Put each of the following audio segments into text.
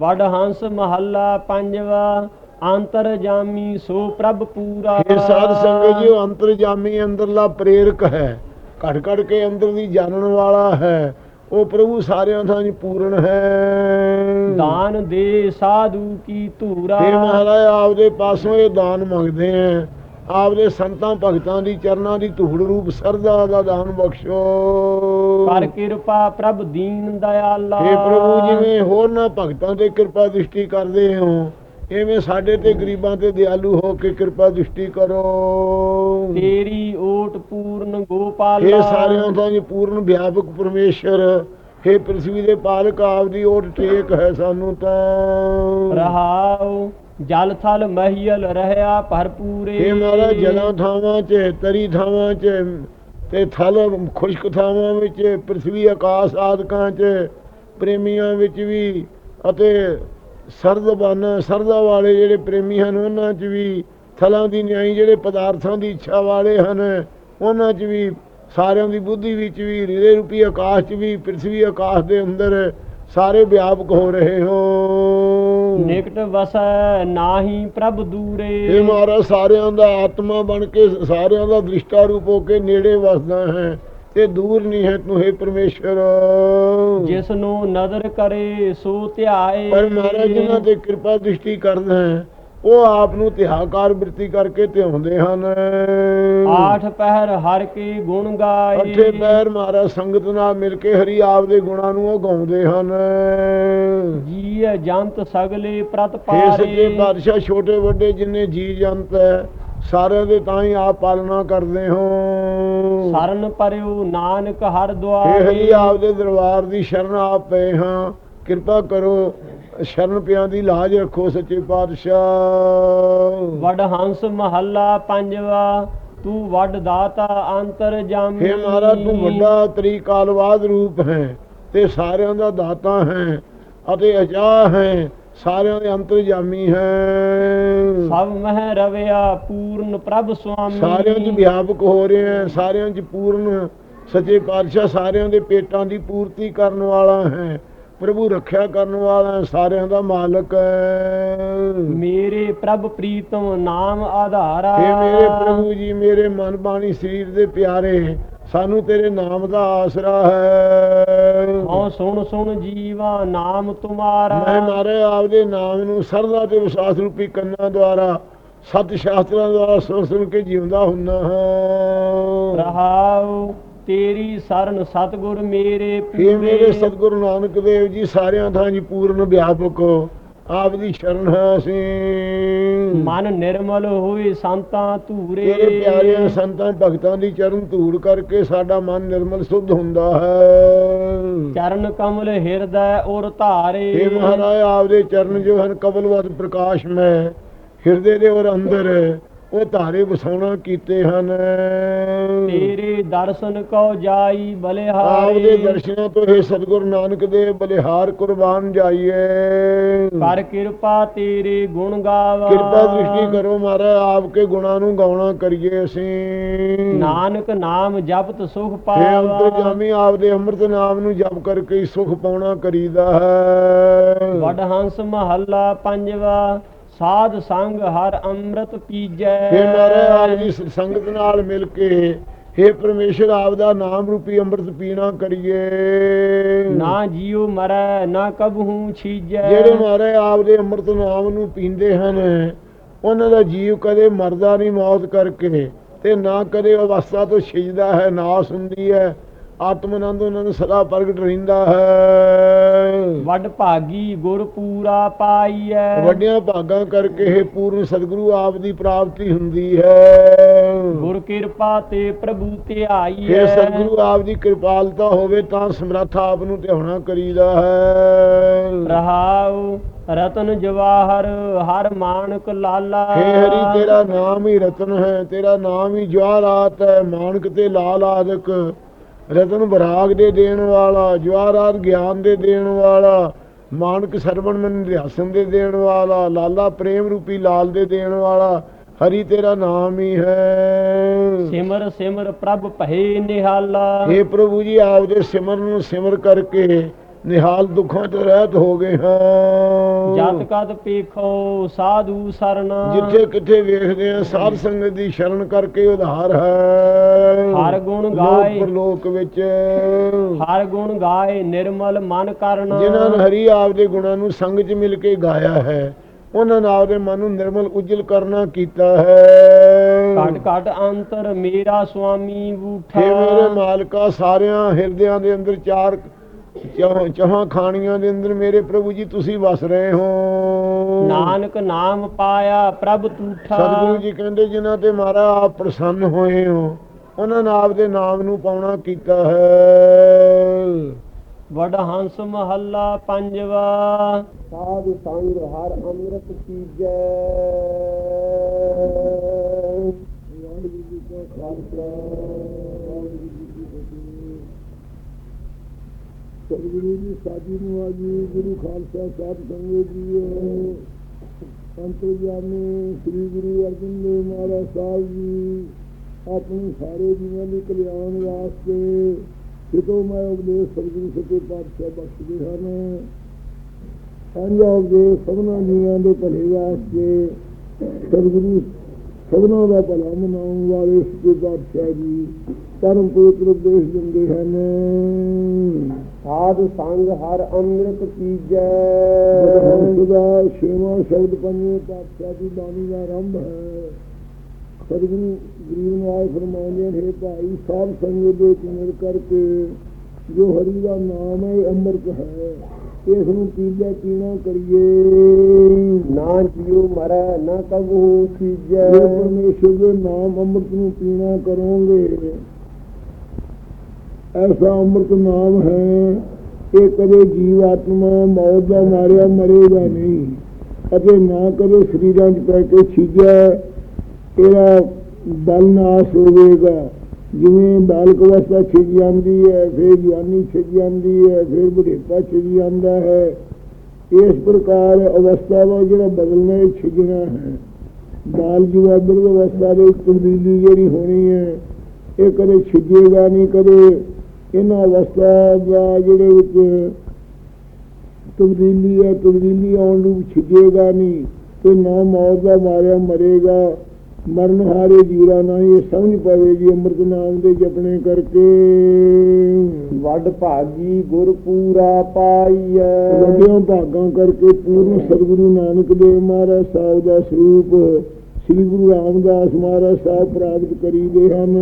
ਵਡ ਹੰਸ ਮਹੱਲਾ ਪੰਜਵਾ ਅੰਤਰ ਜਾਮੀ ਸੋ ਪ੍ਰਭ ਪੂਰਾ। ਇਹ ਸਾਧ ਸੰਗਤ ਜੀ ਉਹ ਅੰਤਰਜਾਮੀ ਅੰਦਰਲਾ ਪ੍ਰੇਰਕ ਹੈ। ਘੜ ਘੜ ਕੇ ਅੰਦਰ ਦੀ ਜਾਣਨ ਵਾਲਾ ਹੈ। ਉਹ ਪ੍ਰਭੂ ਸਾਰਿਆਂ ਥਾਂ ਜੀ ਪੂਰਨ ਹੈ। ਦਾਨ ਦੇ ਸਾਧੂ ਕੀ ਧੂਰਾ। ਇਹ ਮਹਾਰਾਜ ਆਪਦੇ ਪਾਸੋਂ ਇਹ ਦਾਨ ਮੰਗਦੇ ਆ ਆਪਦੇ ਸੰਤਾਂ ਭਗਤਾਂ ਦੀ ਚਰਨਾਂ ਦੀ ਧੂੜ ਰੂਪ ਸਰਦਾ ਦਾ ਦਾਨ ਬਖਸ਼ੋ। ਕਰ ਕਿਰਪਾ ਪ੍ਰਭ ਦੀਨ ਦਿਆਲਾ ਇਹ ਪ੍ਰਭੂ ਜਿਵੇਂ ਹੋਰ ਨਾ ਭਗਤਾਂ ਤੇ ਕਿਰਪਾ ਦ੍ਰਿਸ਼ਟੀ ਕਰਦੇ ਹੋ ਐਵੇਂ ਸਾਡੇ ਤੇ ਗਰੀਬਾਂ ਤੇ ਦਿਆਲੂ ਹੋ ਕੇ ਕਿਰਪਾ ਦ੍ਰਿਸ਼ਟੀ ਕਰੋ। ਤੇਰੀ ਓਟ ਪੂਰਨ ਗੋਪਾਲਾ। ਇਹ ਸਾਰਿਆਂ ਦਾ ਜੀ ਪੂਰਨ ਵਿਆਪਕ ਪਰਮੇਸ਼ਰ हे ਪ੍ਰithvi ਦੇ ਪਾਲਕ ਆਪ ਦੀ ਓਟ ਟੇਕ ਹੈ ਸਾਨੂੰ ਤਾਂ। ਰਹਾਉ ਜਲ ਥਲ ਮਹੀਲ ਰਹਿਆ ਭਰਪੂਰੇ। ਇਹ ਮਾਰਾ ਜਲਾਂ ਥਾਵਾਂ 'ਚ, ਤਰੀ ਥਾਵਾਂ 'ਚ, ਤੇ ਥਲ ਖੁਸ਼ਕ ਥਾਵਾਂ ਵਿੱਚ ਪ੍ਰithvi ਆਕਾਸ਼ ਆਦਿਕਾਂ 'ਚ, ਪ੍ਰੇਮੀਆਂ ਵਿੱਚ ਵੀ, ਅਤੇ ਸਰਦਬਨ ਸਰਦਾ ਵਾਲੇ ਜਿਹੜੇ ਪ੍ਰੇਮੀ ਹਨ, ਉਹਨਾਂ 'ਚ ਵੀ ਥਲਾਂ ਦੀ ਨਿਆਈ, ਜਿਹੜੇ ਪਦਾਰਥਾਂ ਦੀ ਇੱਛਾ ਵਾਲੇ ਹਨ, ਉਹਨਾਂ 'ਚ ਵੀ, ਸਾਰਿਆਂ ਦੀ ਬੁੱਧੀ ਵਿੱਚ ਵੀ ਹਿਰਦੇ ਰੂਪੀ ਆਕਾਸ਼ 'ਚ ਵੀ ਪ੍ਰithvi ਆਕਾਸ਼ ਦੇ ਅੰਦਰ ਸਾਰੇ ਵਿਆਪਕ ਹੋ ਰਹੇ ਹੋ। ਨਿਕਟ ਵਸੈ ਨਾਹੀ ਪ੍ਰਭ ਦੂਰੇ। ਇਹ ਮਹਾਰਾਜ ਸਾਰਿਆਂ ਦਾ ਆਤਮਾ ਬਣ ਕੇ ਸਾਰਿਆਂ ਦਾ ਦ੍ਰਿਸ਼ਟਾ ਰੂਪ ਹੋ ਕੇ ਨੇੜੇ ਵਸਦਾ ਹੈ। ਤੇ ਦੂਰ ਨਹੀਂ ਹੈ ਤੂੰ ਹੈ ਪਰਮੇਸ਼ਰ ਜਿਸ ਨੂੰ ਨਦਰ ਕਰੇ ਸੋ ਧਿਆਏ। ਪਰ ਮਹਾਰਾਜ ਜਿਨ੍ਹਾਂ ਤੇ ਕਿਰਪਾ ਦ੍ਰਿਸ਼ਟੀ ਕਰਦਾ ਹੈ ਉਹ ਆਪ ਨੂੰ ਧਿਆਕਾਰ ਬਿਰਤੀ ਕਰਕੇ ਧਿਆਉਂਦੇ ਹਨ। ਆਠ ਪਹਿਰ ਹਰ ਕੇ ਗੁਣ ਗਾਏ। ਅੱਠੇ ਪੈਰ ਮਹਾਰਾਜ ਸੰਗਤ ਨਾਲ ਮਿਲ ਕੇ ਹਰੀ ਆਪ ਦੇ ਗੁਣਾਂ ਨੂੰ ਉਹ ਗਾਉਂਦੇ ਹਨ। ਜੀਅ ਜੰਤ ਸਗਲੇ ਪ੍ਰਤ ਇਹ ਸੱਚੇ ਪਾਰੇ ਬਾਦਸ਼ਾਹ ਛੋਟੇ ਵੱਡੇ ਜਿੰਨੇ ਜੀ ਜੰਤ ਹੈ ਸਾਰਿਆਂ ਦੇ ਤਾਂ ਹੀ ਆਪ ਪਾਲਣਾ ਕਰਦੇ ਹੋ। ਸਰਨ ਪਰਿਓ ਨਾਨਕ ਹਰ ਇਹ ਦੁਆਰੇ। ਹਰੀ ਆਪ ਦੇ ਦਰਬਾਰ ਦੀ ਸ਼ਰਨ ਆਪ ਪਏ ਹਾਂ। ਕਿਰਪਾ ਕਰੋ ਸ਼ਰਨ ਪਿਆਂ ਦੀ ਲਾਜ ਰੱਖੋ ਸੱਚੇ ਪਾਤਸ਼ਾਹ। ਵਡ ਹੰਸ ਮਹੱਲਾ ਪੰਜਵਾ ਤੂੰ ਵੱਡ ਦਾਤਾ ਅੰਤਰ ਜਾਮੀ। ਹੇ ਮਹਾਰਾਜ ਤੂੰ ਵੱਡਾ ਤਰੀਕਾਲਵਾਦ ਰੂਪ ਹੈ ਤੇ ਸਾਰਿਆਂ ਦਾ ਦਾਤਾ ਹੈ ਅਤੇ ਅਜਾ ਹੈ ਸਾਰਿਆਂ ਦੇ ਅੰਤਰਜਾਮੀ ਹੈ। ਸਭ ਮਹਿ ਰਵਿਆ ਪੂਰਨ ਪ੍ਰਭ ਸੁਆਮੀ। ਸਾਰਿਆਂ 'ਚ ਵਿਆਪਕ ਹੋ ਰਹੇ ਹੈ ਸਾਰਿਆਂ 'ਚ ਪੂਰਨ ਸੱਚੇ ਪਾਤਸ਼ਾਹ ਸਾਰਿਆਂ ਦੇ ਪੇਟਾਂ ਦੀ ਪੂਰਤੀ ਕਰਨ ਵਾਲਾ ਹੈ। ਪ੍ਰਭੂ ਰੱਖਿਆ ਕਰਨ ਵਾਲਾ ਸਾਰਿਆਂ ਦਾ ਮਾਲਕ ਮੇਰੇ ਪ੍ਰਭ ਪ੍ਰੀਤਮ ਨਾਮ ਆਧਾਰਾ ਇਹ ਮੇਰੇ ਪ੍ਰਭੂ ਜੀ ਮੇਰੇ ਮਨ ਬਾਣੀ ਸਰੀਰ ਦੇ ਪਿਆਰੇ ਸਾਨੂੰ ਤੇਰੇ ਨਾਮ ਦਾ ਆਸਰਾ ਹੈ। ਹਉ ਸੁਣ ਸੁਣ ਜੀਵਾ ਨਾਮ ਤੁਮਾਰਾ। ਮੈਂ ਮਾਰੇ ਆਪਦੇ ਨਾਮ ਨੂੰ ਸਰਦਾ ਤੇ ਵਿਸ਼ਵਾਸ ਰੂਪੀ ਕੰਨਾਂ ਦੁਆਰਾ ਸਤ ਸ਼ਾਸਤਰਾਂ ਦੁਆਰਾ ਸੁਣ ਸੁਣ ਕੇ ਜਿਉਂਦਾ ਹੁੰਦਾ ਹਾਂ। ਰਹਾਉ। ਤੇਰੀ ਸਰਨ ਸਤਗੁਰ ਮੇਰੇ ਇਹ ਮੇਰੇ ਸਤਿਗੁਰੂ ਨਾਨਕ ਦੇਵ ਜੀ ਸਾਰਿਆਂ ਥਾਂ ਜੀ ਪੂਰਨ ਵਿਆਪਕ ਆਪ ਦੀ ਸ਼ਰਨ ਹੈ ਅਸੀਂ। ਮਨ ਨਿਰਮਲ ਹੋਏ ਸੰਤਾਂ ਧੂਰੇ। ਤੇਰੇ ਪਿਆਰਿਆਂ ਸੰਤਾਂ ਭਗਤਾਂ ਦੀ ਚਰਨ ਧੂੜ ਕਰਕੇ ਸਾਡਾ ਮਨ ਨਿਰਮਲ ਸੁਧ ਹੁੰਦਾ ਹੈ। ਚਰਨ ਕਮਲ ਹਿਰਦੈ ਔਰ ਧਾਰੇ। ਇਹ ਮਹਾਰਾਜ ਆਪਦੇ ਚਰਨ ਜੋ ਹਨ ਕਬਲਵਤ ਪ੍ਰਕਾਸ਼ ਮੈਂ ਹਿਰਦੇ ਦੇ ਔਰ ਅੰਦਰ ਉਹ ਧਾਰੇ ਵਸਾਉਣਾ ਕੀਤੇ ਹਨ। ਤੇਰੇ ਦਰਸ਼ਨ ਕਉ ਜਾਈ ਬਲਿਹਾਰੀ। ਆਪਦੇ ਦਰਸ਼ਨਾਂ ਤੋਂ ਇਹ ਸਤਿਗੁਰ ਨਾਨਕ ਦੇ ਬਲਿਹਾਰ ਕੁਰਬਾਨ ਜਾਈਏ। ਕਰ ਕਿਰਪਾ ਤੇਰੇ ਗੁਣ ਗਾਵਾ। ਕਿਰਪਾ ਦ੍ਰਿਸ਼ਟੀ ਕਰੋ ਮਹਾਰਾਜ ਆਪਕੇ ਗੁਣਾਂ ਨੂੰ ਗਾਉਣਾ ਕਰੀਏ ਅਸੀਂ। ਨਾਨਕ ਨਾਮ ਜਪਤ ਸੁਖ ਪਾਵਾ ਅੰਤਰਜਾਮੀ ਆਪਦੇ ਅੰਮ੍ਰਿਤ ਨਾਮ ਨੂੰ ਜਪ ਕਰਕੇ ਹੀ ਸੁਖ ਪਾਉਣਾ ਕਰੀਦਾ ਹੈ। ਵਡ ਹੰਸ ਮਹੱਲਾ ਪੰਜਵਾ। ਸਾਧ ਸੰਗ ਹਰ ਅੰਮ੍ਰਿਤ ਪੀਜੈ। हे ਮਹਾਰਾਜ ਜੀ ਸੰਗਤ ਨਾਲ ਮਿਲ ਕੇ हे ਪਰਮੇਸ਼ਰ ਆਪ ਦਾ ਨਾਮ ਰੂਪੀ ਅੰਮ੍ਰਿਤ ਪੀਣਾ ਕਰੀਏ। ਨਾ ਜੀਉ ਮਰੈ ਨਾ ਕਬਹੂ ਛੀਜੈ। ਜਿਹੜੇ ਮਹਾਰਾਜ ਆਪ ਦੇ ਅੰਮ੍ਰਿਤ ਨਾਮ ਨੂੰ ਪੀਂਦੇ ਹਨ ਉਹਨਾਂ ਦਾ ਜੀਵ ਕਦੇ ਮਰਦਾ ਨਹੀਂ ਮੌਤ ਕਰਕੇ ਤੇ ਨਾ ਕਦੇ ਅਵਸਥਾ ਤੋਂ ਛਿਜਦਾ ਹੈ ਨਾਸ ਹੁੰਦੀ ਹੈ। ਆਤਮਨੰਦ ਉਹਨਾਂ ਨੂੰ ਸਦਾ ਪ੍ਰਗਟ ਰਹਿੰਦਾ ਹੈ। ਵੱਡ ਭਾਗੀ ਗੁਰ ਪੂਰਾ ਪਾਈਐ। ਵੱਡੀਆਂ ਭਾਗਾਂ ਕਰਕੇ ਇਹ ਪੂਰਨ ਸਤਿਗੁਰੂ ਆਪ ਦੀ ਪ੍ਰਾਪਤੀ ਹੁੰਦੀ ਹੈ। ਗੁਰ ਕਿਰਪਾ ਤੇ ਪ੍ਰਭੂ ਧਿਆਈਐ। ਇਹ ਸਤਿਗੁਰੂ ਆਪ ਦੀ ਕਿਰਪਾਲਤਾ ਹੋਵੇ ਤਾਂ ਸਮਰੱਥ ਆਪ ਨੂੰ ਧਿਆਉਣਾ ਕਰੀਦਾ ਹੈ। ਰਹਾਉ ਰਤਨ ਜਵਾਹਰ ਹਰ ਮਾਨਕ ਲਾਲਾ। ਹੇ ਹਰੀ ਤੇਰਾ ਨਾਮ ਹੀ ਰਤਨ ਹੈ ਤੇਰਾ ਨਾਮ ਹੀ ਜਵਾਹਰਾਤ ਹੈ ਮਾਨਕ ਤੇ ਲਾਲ ਆਦਿਕ। ਰਤਨ ਬਰਾਗ ਦੇ ਦੇਣ ਵਾਲਾ ਜਵਾਹਰਾਤ ਗਿਆਨ ਦੇ ਦੇਣ ਵਾਲਾ ਮਾਨਕ ਸਰਵਣ ਮਨ ਰਿਆਸਨ ਦੇ ਦੇਣ ਵਾਲਾ ਲਾਲਾ ਪ੍ਰੇਮ ਰੂਪੀ ਲਾਲ ਦੇ ਦੇਣ ਵਾਲਾ ਹਰੀ ਤੇਰਾ ਨਾਮ ਹੀ ਹੈ। ਸਿਮਰ ਸਿਮਰ ਪ੍ਰਭ ਭਏ ਨਿਹਾਲਾ। हे ਪ੍ਰਭੂ ਜੀ ਆਪ ਦੇ ਸਿਮਰਨ ਨੂੰ ਸਿਮਰ ਕਰਕੇ ਨਿਹਾਲ ਦੁੱਖਾਂ ਤੋਂ ਰਹਿਤ ਹੋ ਗਏ ਹਾਂ। ਜਤ ਕਦ ਪੇਖੋ ਸਾਧੂ ਸਰਨਾ ਜਿੱਥੇ ਕਿੱਥੇ ਵੇਖਦੇ ਆ ਸਾਧ ਸੰਗਤ ਦੀ ਸ਼ਰਨ ਕਰਕੇ ਉਧਾਰ ਹੈ। ਹਰ ਗੁਣ ਲੋਕ ਗਾਏ। ਪਰਲੋਕ ਵਿੱਚ। ਹਰ ਗੁਣ ਗਾਏ ਨਿਰਮਲ ਮਨ ਕਰਨਾ। ਜਿਨ੍ਹਾਂ ਨੇ ਹਰੀ ਆਪਦੇ ਗੁਣਾਂ ਨੂੰ ਸੰਗ 'ਚ ਮਿਲ ਕੇ ਗਾਇਆ ਹੈ ਉਹਨਾਂ ਨੇ ਆਪਦੇ ਮਨ ਨੂੰ ਨਿਰਮਲ ਉਜਲ ਕਰਨਾ ਕੀਤਾ ਹੈ। ਘਟ ਘਟ ਅੰਤਰ ਮੇਰਾ ਸੁਆਮੀ ਬੂਠਾ। ਮੇਰੇ ਮਾਲਕਾ ਸਾਰਿਆਂ ਹਿਰਦਿਆਂ ਦੇ ਅੰਦਰ ਚਾਰ ਚੌਹਾਂ- ਚੌਹਾਂ ਖਾਣੀਆਂ ਦੇ ਅੰਦਰ ਮੇਰੇ ਪ੍ਰਭੂ ਜੀ ਤੁਸੀਂ ਵਸ ਰਹੇ ਹੋ। ਨਾਨਕ ਨਾਮ ਪਾਇਆ ਪ੍ਰਭ ਤੂਠਾ। ਸਤਿਗੁਰੂ ਜੀ ਕਹਿੰਦੇ ਜਿਨ੍ਹਾਂ ਤੇ ਮਾਰਾ ਆਪ ਪ੍ਰਸੰਨ ਹੋਏ ਹੋ ਉਹਨਾਂ ਨੇ ਆਪਦੇ ਨਾਮ ਨੂੰ ਪਾਉਣਾ ਕੀਤਾ ਹੈ। ਵਡ ਹੰਸ ਮਹੱਲਾ ਪੰਜਵਾ। ਸਾਧ ਸੰਗ ਹਰ ਅੰਮ੍ਰਿਤ ਪੀਜੈ। ਵਾਹਿਗੁਰੂ ਜੀ ਕਾ ਖਾਲਸਾ ਵਾਹਿਗੁਰੂ ਜੀ ਕੀ ਫਤਿਹ ਸਤਿਗੁਰੂ ਜੀ, ਸਾਜੀ ਨੂੰ ਆਜੀ, ਗੁਰੂ ਖਾਲਸਾ ਸਾਹਿਬ ਸੰਗਤ ਜੀਓ ਅੰਤਰਜਾਮੀ ਸ੍ਰੀ ਗੁਰੂ ਅਰਜਨ ਦੇਵ ਮਹਾਰਾਜ ਸਾਹਿਬ ਜੀ, ਆਪਣੇ ਸਾਰੇ ਜੀਵਾਂ ਦੇ ਕਲਿਆਣ ਵਾਸਤੇ ਜਦੋਂ ਮੈਂ ਉਪਦੇਸ਼ ਸਤਿਗੁਰੂ ਸੱਚੇ ਪਾਤਸ਼ਾਹ ਬਖਸ਼ਦੇ ਹਨ ਸਾਂਝਾ ਦੇ ਸਭਨਾਂ ਜੀਵਾਂ ਦੇ ਭਲੇ ਵਾਸਤੇ ਸਤਿਗੁਰੂ ਸਭਨਾਂ ਦਾ ਭਲਾ ਮਨਾਉਣ ਵਾਲੇ ਸੱਚੇ ਪਾਤਸ਼ਾਹ ਜੀ ਪਰਮ ਪਵਿੱਤਰ ਉਪਦੇਸ਼ ਦਿੰਦੇ ਹਨ। ਸਾਧ ਸੰਗ ਹਰ ਅੰਮ੍ਰਿਤ ਪੀਜੈ। ਬਦਹੰਸ ਦਾ ਛੇਵਾਂ ਸ਼ਬਦ ਪੰਜਵੇਂ ਪਾਤਸ਼ਾਹ ਦੀ ਬਾਣੀ ਦਾ ਆਰੰਭ ਹੈ। ਸਤਿਗੁਰੂ ਗਰੀਬ ਨਿਵਾਜ ਫਰਮਾਉਂਦੇ ਨੇ "ਹੇ ਭਾਈ ਸਾਧ ਸੰਗਤ ਦੇ ਮਿਲ ਕਰਕੇ ਜੋ ਹਰੀ ਦਾ ਨਾਮ ਹੈ ਅੰਮ੍ਰਿਤ ਹੈ। ਇਸ ਨੂੰ ਪੀਜਾ ਪੀਣਾ ਕਰੀਏ। ਨਾ ਜਿਉ ਮਰੈ ਨਾ ਕਬੂ ਜੇ ਖੀਜੈ ਪਰਮੇਸ਼ਰ ਦੇ ਨਾਮ ਅੰਮ੍ਰਿਤ ਨੂੰ ਪੀਣਾ ਕਰੋਗੇ ਐਸਾ ਅੰਮ੍ਰਿਤ ਨਾਮ ਹੈ। ਇਹ ਕਦੇ ਜੀਵ ਆਤਮਾ ਮੌਤ ਦਾ ਮਾਰਿਆ ਮਰੇਗਾ ਨਹੀਂ। ਅਤੇ ਨਾ ਕਦੇ ਸਰੀਰਾਂ 'ਚ ਪੈ ਕੇ ਛੀਜਾ ਇਹਦਾ ਬਲ ਨਾਸ ਹੋਵੇਗਾ। ਜਿਵੇਂ ਬਾਲਕ ਅਵਸਥਾ ਛਿਜ ਜਾਂਦੀ ਹੈ, ਫਿਰ ਜਵਾਨੀ ਛਿਜ ਜਾਂਦੀ ਹੈ, ਫਿਰ ਬੁਢੇਪਾ ਛਿਜ ਜਾਂਦਾ ਹੈ। ਇਸ ਪ੍ਰਕਾਰ ਅਵਸਥਾ ਦਾ ਜਿਹੜਾ ਬਦਲਣਾ ਛਿਜਣਾ ਹੈ। ਬਾਲ ਜਵਾਬਰ ਅਵਸਥਾ ਦੇ ਤਬਦੀਲੀ ਜਿਹੜੀ ਹੋਣੀ ਹੈ, ਇਹ ਕਦੇ ਛਿਜੇਗਾ ਨਹੀਂ, ਕਦੇ ਇਹਨਾਂ ਅਵਸਥਾ ਦਾ ਜਿਹੜੇ ਵਿੱਚ ਤਬਦੀਲੀ ਹੈ ਤਬਦੀਲੀ ਆਉਣ ਨੂੰ ਛਿਜੇਗਾ ਨਹੀਂ ਤੇ ਨਾ ਮੌਤ ਦਾ ਮਾਰਿਆ ਮਰੇਗਾ। ਮਰਨ ਹਾਰੇ ਜੀਰਾ ਨਹੀਂ ਇਹ ਸਮਝ ਪਵੇਗੀ ਅੰਮ੍ਰਿਤ ਨਾਮ ਦੇ ਜਪਣੇ ਕਰਕੇ। ਵੱਡ ਭਾਗੀ ਗੁਰ ਪੂਰਾ ਪਾਈਐ। ਵੱਡਿਆਂ ਭਾਗਾਂ ਕਰਕੇ ਪੂਰਨ ਸਤਿਗੁਰੂ ਨਾਨਕ ਦੇਵ ਮਹਾਰਾਜ ਸਾਹਿਬ ਦਾ ਸਰੂਪ ਸ੍ਰੀ ਗੁਰੂ ਰਾਮਦਾਸ ਮਹਾਰਾਜ ਸਾਹਿਬ ਪ੍ਰਾਪਤ ਕਰੀਦੇ ਹਨ।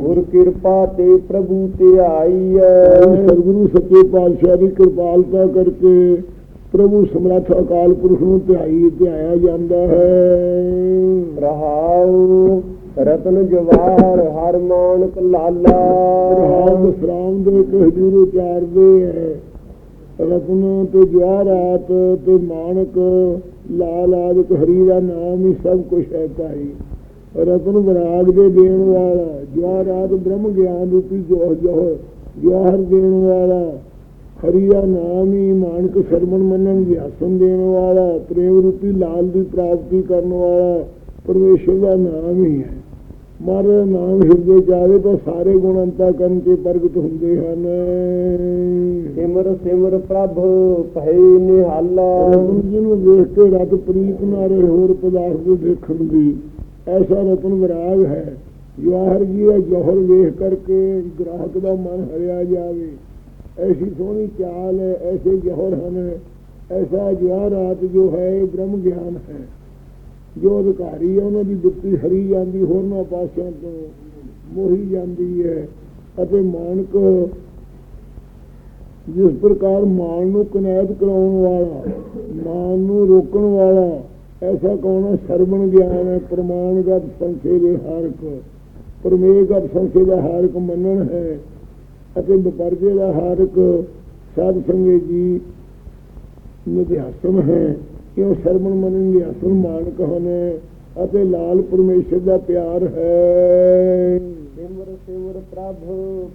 ਗੁਰ ਕਿਰਪਾ ਤੇ ਪ੍ਰਭੂ ਤੇ ਆਈਐ ਸਤਿਗੁਰੂ ਸੱਚੇ ਪਾਤਸ਼ਾਹ ਦੀ ਕਿਰਪਾਲਤਾ ਕਰਕੇ ਪ੍ਰਭੂ ਸਮਰੱਥ ਅਕਾਲ ਪੁਰਖ ਨੂੰ ਧਿਆਈ ਧਿਆਇਆ ਜਾਂਦਾ ਹੈ। ਰਹਾਉ ਰਤਨ ਜਵਾਹਰ ਹਰ ਮਾਨਕ ਲਾਲਾ। ਰਹਾਮ ਸਰਾਮ ਦੇ ਕੇ ਹਜੂਰ ਉਚਾਰਦੇ ਹੈ। ਰਤਨ ਤੇ ਜਵਾਹਰਾਤ ਤੇ ਮਾਨਕ ਲਾਲ ਆਦਿਕ ਹਰੀ ਦਾ ਨਾਮ ਹੀ ਸਭ ਕੁਝ ਹੈ ਭਾਈ। ਰਤਨ ਵਿਰਾਗ ਦੇ ਦੇਣ ਵਾਲਾ ਜਵਾਹਰਾਤ ਬ੍ਰਹਮ ਗਿਆਨ ਰੂਪੀ ਜੋਹ ਜੋਹ, ਜਵਾਹਰ ਦੇਣ ਵਾਲਾ, ਹਰੀ ਦਾ ਨਾਮ ਹੀ ਮਾਨਕ ਸਰਮਨ ਮੰਨਣ, ਵਿਆਸਨ ਦੇਣ ਵਾਲਾ, ਪ੍ਰੇਮ ਰੂਪੀ ਲਾਲ ਦੀ ਪ੍ਰਾਪਤੀ ਕਰਨ ਵਾਲਾ, ਪਰਮੇਸ਼ਰ ਦਾ ਨਾਮ ਹੀ ਹੈ। ਮਰ ਨਾਮ ਹਿਰਦੇ ਜਾਵੇ ਤਾਂ ਸਾਰੇ ਗੁਣ ਅੰਤਾ ਕਰਨ ਤੇ ਪ੍ਰਗਟ ਹੁੰਦੇ ਹਨ। ਸਿਮਰ ਸਿਮਰ ਪ੍ਰਭ ਭੈ ਨਿਹਾਲਾ। ਜੀ ਨੂੰ ਦੇਖ ਕੇ ਰਤ ਪ੍ਰੀਤ ਨਾ ਰਹੇ ਹੋਰ ਪਦਾਰਥ ਨੂੰ ਦੇਖਣ ਦੀ ਐਸਾ ਰਤਨ ਵਿਰਾਗ ਹੈ। ਜਵਾਹਰ ਜੀ ਦਾ ਜੋਹਰ ਵੇਖ ਕਰਕੇ ਗ੍ਰਾਹਕ ਦਾ ਮਨ ਹਰਿਆ ਜਾਵੇ। ਐਸੀ ਸੋਹਣੀ ਚਾਲ ਹੈ ਐਸੇ ਜੋਹਰ ਹਨ। ਐਸਾ ਜਵਾਹਰਾਤ ਜੋ ਹੈ ਬ੍ਰਹਮ ਗਿਆਨ ਹੈ। ਜੋ ਅਧਿਕਾਰੀ ਹੈ, ਉਹਨਾਂ ਦੀ ਦੁੱਤੀ ਹਰੀ ਜਾਂਦੀ, ਹੋਰਨਾਂ ਪਾਸਿਆਂ ਤੋਂ ਮੋਹੀ ਜਾਂਦੀ ਹੈ। ਅਤੇ ਮਾਨਕ, ਜਿਸ ਪ੍ਰਕਾਰ ਮਾਨ ਨੂੰ ਕਨੈਦ ਕਰਾਉਣ ਵਾਲਾ, ਮਾਨ ਨੂੰ ਰੋਕਣ ਵਾਲਾ, ਐਸਾ ਕੌਣ ਸਰਵਣ ਗਿਆਨ ਹੈ, ਪ੍ਰਮਾਣਗਤ ਸੰਖੇ ਦੇ ਹਾਰਕ ਪਰਮੇਗਤ ਸੰਖੇ ਦਾ ਹਾਰਕ ਮੰਨਣ ਹੈ। ਅਤੇ ਵਿਪਰਜੇ ਦਾ ਹਾਰਕ ਸਾਧ ਸੰਗੇ ਜੀ ਨਿਧਿਆਸਨ ਹੈ। ਕਿਉਂ ਸਰਵਣ ਮੰਨਣ ਦੇ ਅਸਲ ਮਾਨਕ ਹਨ ਅਤੇ ਲਾਲ ਪਰਮੇਸ਼ਰ ਦਾ ਪਿਆਰ ਹੈ। ਸਿਮਰ ਸਿਮਰ ਪ੍ਰਭ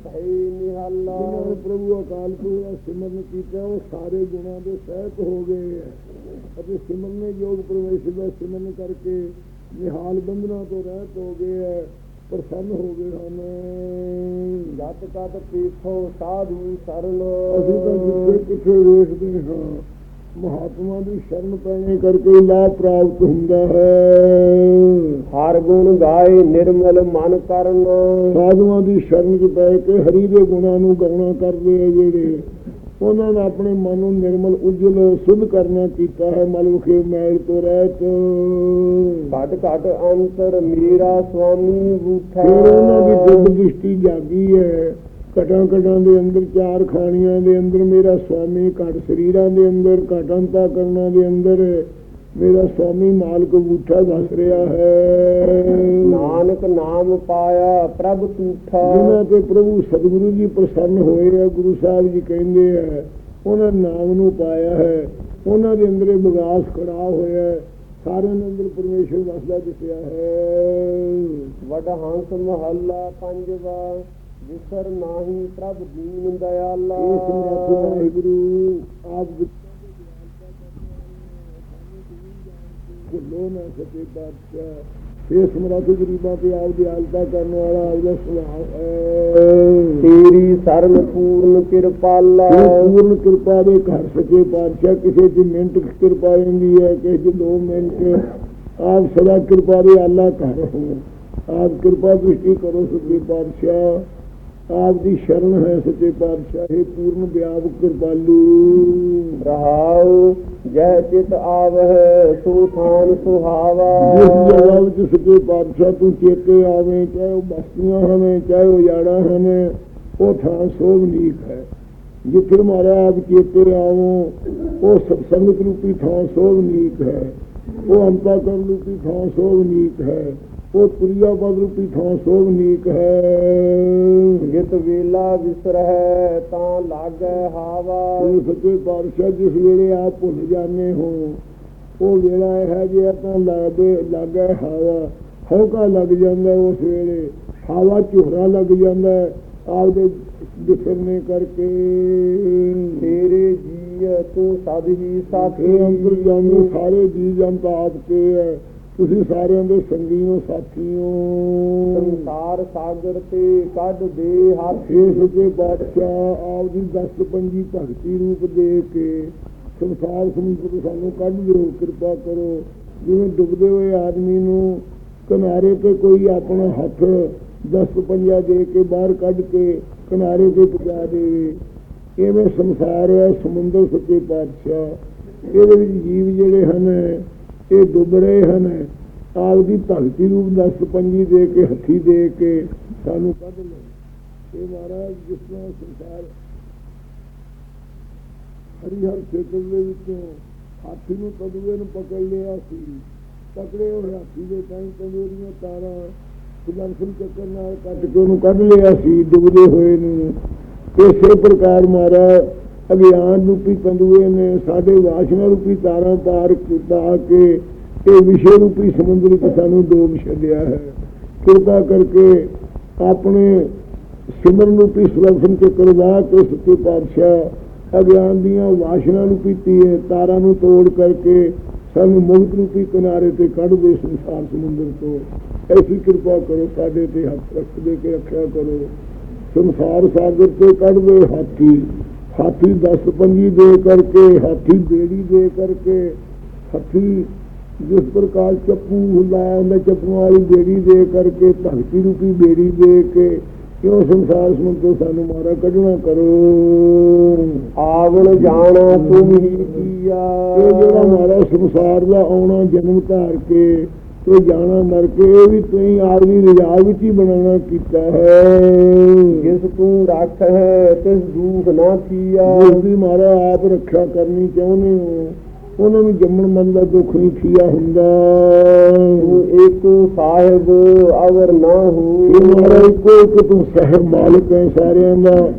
ਭੈ ਨਿਹਾਲਾ। ਜਿਨ੍ਹਾਂ ਨੇ ਪ੍ਰਭੂ ਅਕਾਲ ਪੁਰਖ ਦਾ ਸਿਮਰਨ ਕੀਤਾ ਉਹ ਸਾਰੇ ਗੁਣਾਂ ਦੇ ਸਹਿਤ ਹੋ ਗਏ ਅਤੇ ਸਿਮਰਨੇ ਯੋਗ ਪਰਮੇਸ਼ਰ ਦਾ ਸਿਮਰਨ ਕਰਕੇ ਨਿਹਾਲ ਬੰਧਨਾਂ ਤੋਂ ਰਹਿਤ ਹੋ ਗਏ ਹੈ ਪ੍ਰਸੰਨ ਹੋ ਗਏ ਹਨ। ਜਤ ਕਤ ਪੀਠੋ ਸਾਧੂ ਸਰਨ ਅਸੀਂ ਤਾਂ ਜਿੱਥੇ ਕਿੱਥੇ ਵੇਖਦੇ ਹਾਂ। ਮਹਾਤਮਾ ਦੀ ਸ਼ਰਨ ਪੈਣੇ ਕਰਕੇ ਹੀ ਲਾਭ ਪ੍ਰਾਪਤ ਹੁੰਦਾ ਹੈ। ਹਰ ਗੁਣ ਗਾਏ ਨਿਰਮਲ ਮਨ ਕਰਨ। ਸਾਧੂਆਂ ਦੀ ਸ਼ਰਨ 'ਚ ਪੈ ਕੇ ਹਰੀ ਦੇ ਗੁਣਾਂ ਨੂੰ ਗਾਉਣਾ ਕਰਦੇ ਆ ਜਿਹੜੇ। ਉਹਨਾਂ ਨੇ ਆਪਣੇ ਮਨ ਨੂੰ ਨਿਰਮਲ ਉਜਲ ਸੁਧ ਕਰਨਾ ਕੀਤਾ ਹੈ ਮਲ ਵਿਖੇ ਮੈਲ ਤੋਂ ਰਹਿਤ। ਘਟ ਘਟ ਅੰਤਰ ਮੇਰਾ ਸੁਆਮੀ ਬੂਠਾ ਉਹਨਾਂ ਦੀ ਦਿਵ ਦ੍ਰਿਸ਼ਟੀ ਜਾਗੀ ਹੈ। ਘਟਾਂ ਘਟਾਂ ਦੇ ਅੰਦਰ ਚਾਰ ਖਾਣੀਆਂ ਦੇ ਅੰਦਰ ਮੇਰਾ ਸੁਆਮੀ ਘਟ ਸਰੀਰਾਂ ਦੇ ਅੰਦਰ ਘਟ ਅੰਤਾ ਕਰਨਾ ਦੇ ਅੰਦਰ ਮੇਰਾ ਸੁਆਮੀ ਮਾਲਕ ਬੂਠਾ ਵਸ ਰਿਹਾ ਹੈ। ਨਾਨਕ ਨਾਮ ਪਾਇਆ ਪ੍ਰਭ ਤੂਠਾ ਜਿਨ੍ਹਾਂ ਤੇ ਪ੍ਰਭੂ ਸਤਿਗੁਰੂ ਜੀ ਪ੍ਰਸੰਨ ਹੋਏ ਆ ਗੁਰੂ ਸਾਹਿਬ ਜੀ ਕਹਿੰਦੇ ਆ ਉਹਨਾਂ ਨਾਮ ਨੂੰ ਪਾਇਆ ਹੈ। ਉਹਨਾਂ ਦੇ ਅੰਦਰ ਇਹ ਵਿਗਾਸ ਖੜਾ ਹੋਇਆ ਹੈ। ਸਾਰਿਆਂ ਦੇ ਅੰਦਰ ਪਰਮੇਸ਼ਰ ਵਸਦਾ ਦਿਸਿਆ ਹੈ। ਵਡ ਹੰਸ ਮਹੱਲਾ ਪੰਜਵਾ। ਵਿਸਰ ਨਾਹੀ ਪ੍ਰਭ ਦੀਨ ਦਇਆਲਾ। ਇਸ ਨਾਥ ਵਾਹਿਗੁਰੂ ਆਪ ਭੁੱਲੋ ਨਾ ਸਕੇ ਬਾਦਸ਼ਾਹ। ਇਹ ਸਮਰੱਥ ਗਰੀਬਾਂ ਤੇ ਆਪ ਦੀ ਹਾਲਤਾ ਕਰਨ ਵਾਲਾ ਸੁਭਾਅ ਹੈ। ਤੇਰੀ ਸਰਨ ਪੂਰਨ ਕਿਰਪਾਲਾ ਪੂਰਨ ਕਿਰਪਾ ਦੇ ਘਰ ਸੱਚੇ ਪਾਤਸ਼ਾਹ ਕਿਸੇ ਦੀ ਮਿੰਟ ਕਿਰਪਾ ਹੁੰਦੀ ਹੈ ਕਿਸੇ ਦੀ ਦੋ ਮਿੰਟ ਆਪ ਸਦਾ ਕਿਰਪਾ ਦੇ ਆਲਾ ਘਰ ਹੋ। ਆਪ ਕਿਰਪਾ ਦ੍ਰਿਸ਼ਟੀ ਕਰੋ ਸੱਚੇ ਪਾਤਸ਼ਾਹ ਆਪ ਦੀ ਸ਼ਰਨ ਹੈ ਸੱਚੇ ਪਾਤਸ਼ਾਹ ਇਹ ਪੂਰਨ ਵਿਆਪ ਕਿਰਪਾਲੂ। ਰਹਾਉ ਜੈ ਚਿਤ ਆਵਹਿ ਸੋ ਥਾਨ ਸੁਹਾਵਾ। ਜਿਸ ਜਗ੍ਹਾ ਵਿੱਚ ਸੱਚੇ ਪਾਤਸ਼ਾਹ ਤੂੰ ਚੇਤੇ ਆਵੇਂ ਚਾਹੇ ਉਹ ਬਸਤੀਆਂ ਹਨ ਚਾਹੇ ਉਹ ਯਾੜਾ ਹਨ ਉਹ ਥਾਂ ਸੋਭਨੀਕ ਹੈ। ਜਿੱਥੇ ਮਾਰਾ ਆਪ ਚੇਤੇ ਆਵੋ ਉਹ ਸਤਸੰਗਤ ਰੂਪੀ ਥਾਂ ਸੋਭਨੀਕ ਹੈ। ਉਹ ਅੰਤਾ ਕਰਨ ਰੂਪੀ ਥਾਂ ਸੋਭਨੀਕ ਹੈ। ਉਹ ਤੁਰਿਆ ਪਦ ਰੂਪੀ ਥਾਂ ਸੋਭਨੀਕ ਹੈ। ਜਿਤ ਵੇਲਾ ਵਿਸਰਹਿ ਤਾਂ ਲਾਗੈ ਹਾਵਾ। ਉਹ ਸੱਚੇ ਪਾਤਸ਼ਾਹ ਜਿਸ ਵੇਲੇ ਆਪ ਭੁੱਲ ਜਾਂਦੇ ਹੋ ਉਹ ਵੇਲਾ ਹੈ ਜੇ ਤਾਂ ਲਾਗੇ ਲੱਗੇ ਹਵਾ। ਹੌਕਾ ਲੱਗ ਜਾਂਦਾ ਉਸ ਵੇਲੇ ਹਵਾ ਝੋਰਾ ਲੱਗ ਜਾਂਦਾ ਆਪਦੇ ਵਿਸਰਨੇ ਕਰਕੇ। ਤੇਰੇ ਜੀ ਤੂੰ ਸਦ ਹੀ ਅੰਦਰ ਜਾਂਦੇ ਸਾਰੇ ਜੀ ਜੰਤ ਆਪ ਕੇ ਹੈ। ਤੁਸੀਂ ਸਾਰਿਆਂ ਦੇ ਸੰਗੀ ਹੋ ਸਾਥੀ ਹੋ। ਸੰਸਾਰ ਸਾਗਰ ਤੇ ਕੱਢ ਦੇ ਹੱਥ। ਸੱਚੇ ਬਾਦਸ਼ਾਹ ਆਪ ਦੀ ਦਸਤ ਪੰਜੀ ਭਗਤੀ ਰੂਪ ਦੇ ਕੇ ਸੰਸਾਰ ਸਮੁੰਦਰ ਸਾਨੂੰ ਕੱਢ ਦਿਓ ਕਿਰਪਾ ਕਰੋ। ਜਿਵੇਂ ਡੁੱਬਦੇ ਹੋਏ ਆਦਮੀ ਨੂੰ ਕਿਨਾਰੇ ਤੇ ਕੋਈ ਆਪਣਾ ਹੱਥ ਦਸਤ ਪੰਜਾ ਦੇ ਕੇ ਬਾਹਰ ਕੱਢ ਕੇ ਕਿਨਾਰੇ ਤੇ ਪਹੁੰਚਾ ਦੇਵੇ। ਐਵੇਂ ਸੰਸਾਰ ਹੈ ਸਮੁੰਦਰ ਸੱਚੇ ਪਾਤਸ਼ਾਹ। ਇਹਦੇ ਵਿੱਚ ਜੀਵ ਜਿਹੜੇ ਹਨ ਇਹ ਡੁੱਬ ਰਹੇ ਹਨ ਆਪਦੀ ਭਗਤੀ ਰੂਪ ਦਸਤ ਪੰਜੀ ਦੇ ਕੇ, ਹੱਥੀ ਦੇ ਕੇ ਸਾਨੂੰ ਕੱਢ ਲੈ ਇਹ ਮਹਾਰਾਜ ਜਿਸ ਤਰ੍ਹਾਂ ਸੰਸਾਰ ਹਰੀਹਰ ਖੇਤਰ ਦੇ ਵਿੱਚੋਂ ਹਾਥੀ ਨੂੰ ਕਦੂਏ ਨੂੰ ਪਕੜ ਲਿਆ ਸੀ ਪਕੜੇ ਹੋਏ ਹਾਥੀ ਦੇ ਤਾਂ ਤੰਦੂਰੀਆਂ ਤਾਰਾਂ ਸੁਦਰਸ਼ਨ ਚੱਕਰ ਨਾਲ ਕੱਟ ਕੇ ਉਹਨੂੰ ਕੱਢ ਲਿਆ ਸੀ, ਡੁੱਬਦੇ ਹੋਏ ਨੂੰ। ਇਸੇ ਪ੍ਰਕਾਰ ਮਹਾਰਾਜ ਅਗਿਆਨ ਰੂਪੀ ਤੰਦੂਏ ਨੇ ਸਾਡੇ ਵਾਸ਼ਨਾ ਰੂਪੀ ਤਾਰਾਂ ਪਾਰ ਕੀਤਾ ਕੇ ਇਹ ਵਿਸ਼ੇ ਰੂਪੀ ਸਮੁੰਦਰ ਵਿੱਚ ਸਾਨੂੰ ਡੋਬ ਛੱਡਿਆ ਹੈ। ਕਿਰਪਾ ਕਰਕੇ ਆਪਣੇ ਸਿਮਰਨ ਰੂਪੀ ਸੁਲੱਖਣ ਕੇ ਕਰਵਾ ਕੇ ਸੱਚੇ ਪਾਤਸ਼ਾਹ ਅਗਿਆਨ ਦੀਆਂ ਵਾਸ਼ਨਾ ਨੂੰ ਪੀਤੀ ਹੈ ਤਾਰਾਂ ਨੂੰ ਤੋੜ ਕਰਕੇ ਸਾਨੂੰ ਮੁਕਤ ਰੂਪੀ ਕਿਨਾਰੇ ਤੇ ਕੱਢ ਦੇ ਸੰਸਾਰ ਸਮੁੰਦਰ ਤੋਂ। ਐਸੀ ਕਿਰਪਾ ਕਰੋ ਸਾਡੇ ਤੇ ਹੱਥ ਰੱਖ ਦੇ ਕੇ ਰੱਖਿਆ ਕਰੋ। ਸੰਸਾਰ ਸਾਗਰ ਤੇ ਕੱਢ ਦੇ ਹਾਥੀ। ਹਾਥੀ ਦਸ ਪੰਜੀ ਦੇ ਕਰਕੇ ਹਾਥੀ ਬੇੜੀ ਦੇ ਕਰਕੇ ਹਾਥੀ ਜਿਸ ਪ੍ਰਕਾਰ ਚੱਪੂ ਲਾਇਆ ਹੁੰਦਾ ਚੱਪੂਆਂ ਵਾਲੀ ਬੇੜੀ ਦੇ ਕਰਕੇ ਭਗਤੀ ਰੂਪੀ ਬੇੜੀ ਦੇ ਕੇ ਕਿਉਂ ਸੰਸਾਰ ਸਮੁੰਦਰ ਤੋਂ ਸਾਨੂੰ ਮਾਰਾ ਕੱਢਣਾ ਕਰੋ। ਆਵਣ ਜਾਣਾ ਤੁਮ ਹੀ ਕੀਆ ਇਹ ਜਿਹੜਾ ਮਾਰਾ ਸੰਸਾਰ ਦਾ ਆਉਣਾ ਜਨਮ ਧਾਰ ਕੇ ਤੇ ਜਾਣਾ ਮਰ ਕੇ ਇਹ ਵੀ ਤੁਸੀਂ ਆਦਮੀ ਰਜਾ ਵਿੱਚ ਹੀ ਬਣਾਉਣਾ ਕੀਤਾ ਹੈ। ਜਿਸ ਤੂੰ ਰੱਖ ਹੈ ਤਿਸ ਦੂਖ ਨਾ ਥੀਆ ਜਿਸ ਦੀ ਮਾਰਾ ਆਪ ਰੱਖਿਆ ਕਰਨੀ ਚਾਹੁੰਦੇ ਹੋ ਉਹਨਾਂ ਨੂੰ ਜੰਮਣ ਮਨ ਦਾ ਦੁੱਖ ਨਹੀਂ ਥੀਆ ਹੁੰਦਾ। ਤੂੰ ਇੱਕ ਸਾਹਿਬ ਅਵਰ ਨਾ ਹੋ। ਇਹ ਮਾਰਾ ਇੱਕੋ ਇੱਕ ਤੂੰ ਸਹਿਬ ਮਾਲਕ ਹੈ ਸਾਰਿਆਂ ਦਾ।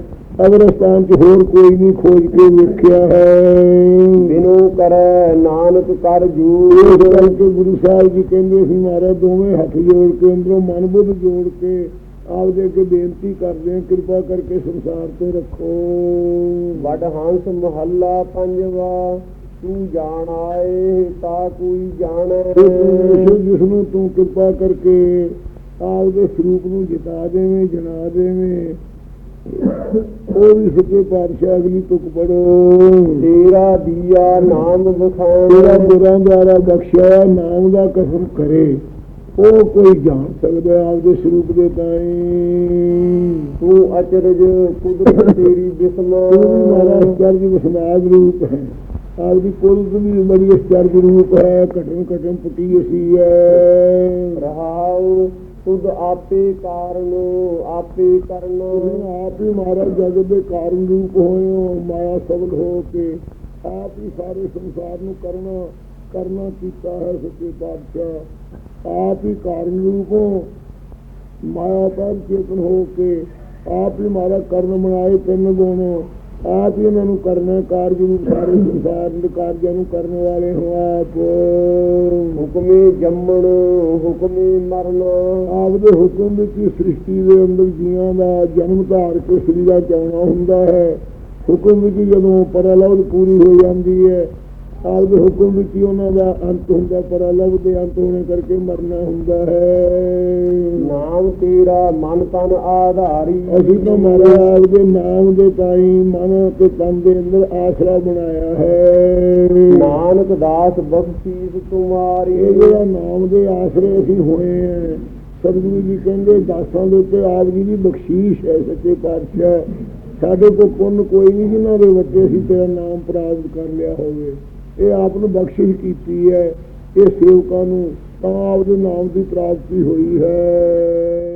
ਅਗਰਸਤਾਨ ਚ ਹੋਰ ਕੋਈ ਨਹੀਂ ਖੋਜ ਕੇ ਵੇਖਿਆ ਹੈ। ਬਿਨੋ ਕਰੈ ਨਾਨਕ ਕਰ ਜੂਰ। ਕਰਕੇ ਗੁਰੂ ਸਾਹਿਬ ਜੀ ਕਹਿੰਦੇ ਸੀ ਮਾਰਾ ਦੋਵੇਂ ਹੱਥ ਜੋੜ ਕੇ ਅੰਦਰੋਂ ਮਨ ਬੁੱਧ ਜੋੜ ਕੇ ਆਪਦੇ ਅੱਗੇ ਬੇਨਤੀ ਕਰਦੇ ਹਾਂ ਕਿਰਪਾ ਕਰਕੇ ਸੰਸਾਰ ਤੋਂ ਰੱਖੋ। ਵਡ ਹੰਸ ਮਹੱਲਾ ਪੰਜਵਾ ਤੂੰ ਜਾਣ ਆਏ ਤਾ ਕੋਈ ਜਾਣੈ। ਜਿਸ ਨੂੰ ਤੂੰ ਕਿਰਪਾ ਕਰਕੇ ਆਪਦੇ ਸਰੂਪ ਨੂੰ ਜਿਤਾ ਦੇਵੇਂ ਜਨਾ ਦੇਵੇਂ ਉਹ ਵੀ ਸੱਚੇ ਪਾਤਸ਼ਾਹ ਅਗਲੀ ਤੁਕ ਪੜੋ। ਤੇਰਾ ਦੀਆ ਨਾਮ ਤੇਰਾ ਵਿਖਾਉ ਗੁਰਾਂ ਦੁਆਰਾ ਬਖਸ਼ਿਆ ਨਾਮ ਦਾ ਕਸਮ ਕਰੇ। ਉਹ ਕੋਈ ਜਾਣ ਸਕਦਾ ਹੈ ਆਪਦੇ ਸਰੂਪ ਦੇ ਤਾਈਂ। ਤੂੰ ਅਚਰਜ ਕੁਦਰਤ ਤੇਰੀ ਬਿਸਮਾ। ਵੀ ਮਾਰਾ ਅਚਰਜ ਵਿਸਨਾਦ ਰੂਪ ਹੈ। ਆਪਦੀ ਕੁਦਰਤ ਵੀ ਬੜੀ ਅਚਰਜ ਰੂਪ ਹੈ। ਘਟਨ ਘਟਨ ਪਟੀ ਅਸੀ ਹੈ। ਰਹਾਉ ਤੁਧ ਆਪੇ ਕਾਰਨ, ਆਪੇ ਕਰਨ। ਤੁਸੀਂ ਆਪ ਹੀ ਮਹਾਰਾਜ ਜਗਤ ਦੇ ਕਾਰਨ ਰੂਪ ਹੋਏ ਹੋ, ਮਾਇਆ ਸਬਦ ਹੋ ਕੇ ਆਪ ਹੀ ਸਾਰੇ ਸੰਸਾਰ ਨੂੰ ਕਰਨਾ ਕਰਨਾ ਕੀਤਾ ਹੈ ਸੱਚੇ ਪਾਤਸ਼ਾਹ। ਆਪ ਹੀ ਕਾਰਨ ਰੂਪ ਹੋ, ਮਾਇਆ ਪਰ ਚੇਤਨ ਹੋ ਕੇ ਆਪ ਹੀ ਮਾਰਾ ਕਰਨ ਬਣਾਏ ਤਿੰਨ ਗੁਣ। ਆਪ ਹੀ ਉਹਨਾਂ ਨੂੰ ਕਰਨਾ ਕਾਰਜ ਰੂਪ ਸਾਰੇ ਸੰਸਾਰ ਦੇ ਕਾਰਜਾਂ ਨੂੰ ਕਰਨ ਵਾਲੇ ਹੋ ਆਪ। ਹੁਕਮੇ ਜੰਮਣ ਹੁਕਮੇ ਮਰਨ। ਆਪਦੇ ਹੁਕਮ ਵਿੱਚ ਸ੍ਰਿਸ਼ਟੀ ਦੇ ਅੰਦਰ ਜੀਵਾਂ ਦਾ ਜਨਮ ਧਾਰ ਕੇ ਸ੍ਰੀ ਦਾ ਚਾਉਣਾ ਹੁੰਦਾ ਹੈ। ਹੁਕਮ ਵਿੱਚ ਜਦੋਂ ਪਰਲਵ ਪੂਰੀ ਹੋ ਜਾਂਦੀ ਹੈ ਆਪਦੇ ਹੁਕਮ ਵਿੱਚ ਹੀ ਉਹਨਾਂ ਦਾ ਅੰਤ ਹੁੰਦਾ ਪਰਲਵ ਦੇ ਅੰਤ ਹੋਣੇ ਕਰਕੇ ਮਰਨਾ ਹੁੰਦਾ ਹੈ। ਨਾਮ ਤੇਰਾ ਮਨ ਤਨ ਆਧਾਰੀ। ਅਸੀਂ ਤਾਂ ਮਾਰੇ ਆਪਦੇ ਨਾਮ ਦੇ ਤਾਈ ਮਨ ਤੇ ਤਨ ਦੇ ਅੰਦਰ ਆਸਰਾ ਬਣਾਇਆ ਹੈ। ਨਾਨਕ ਦਾਸ ਬਖਸ਼ੀਸ ਤੁਮਾਰੀ ਇਹ ਜਿਹੜਾ ਨਾਮ ਦੇ ਆਸਰੇ ਅਸੀਂ ਹੋਏ ਆ ਸਤਿਗੁਰੂ ਜੀ ਕਹਿੰਦੇ ਦਾਸਾਂ ਦੇ ਉੱਤੇ ਆਪ ਜੀ ਦੀ ਬਖਸ਼ੀਸ਼ ਹੈ ਸੱਚੇ ਪਾਤਸ਼ਾਹ ਸਾਡੇ ਕੋਲ ਪੁੰਨ ਕੋਈ ਨਹੀਂ ਜਿਨ੍ਹਾਂ ਦੇ ਵੱਡੇ ਅਸੀਂ ਤੇਰਾ ਨਾਮ ਪ੍ਰਾਪਤ ਕਰ ਲਿਆ ਹੋਵੇ। ਇਹ ਆਪ ਨੂੰ ਬਖਸ਼ਿਸ਼ ਕੀਤੀ ਹੈ। ਇਹ ਸੇਵਕਾਂ ਨੂੰ ਤਾਂ ਆਪਦੇ ਨਾਮ ਦੀ ਪ੍ਰਾਪਤੀ ਹੋਈ ਹੈ।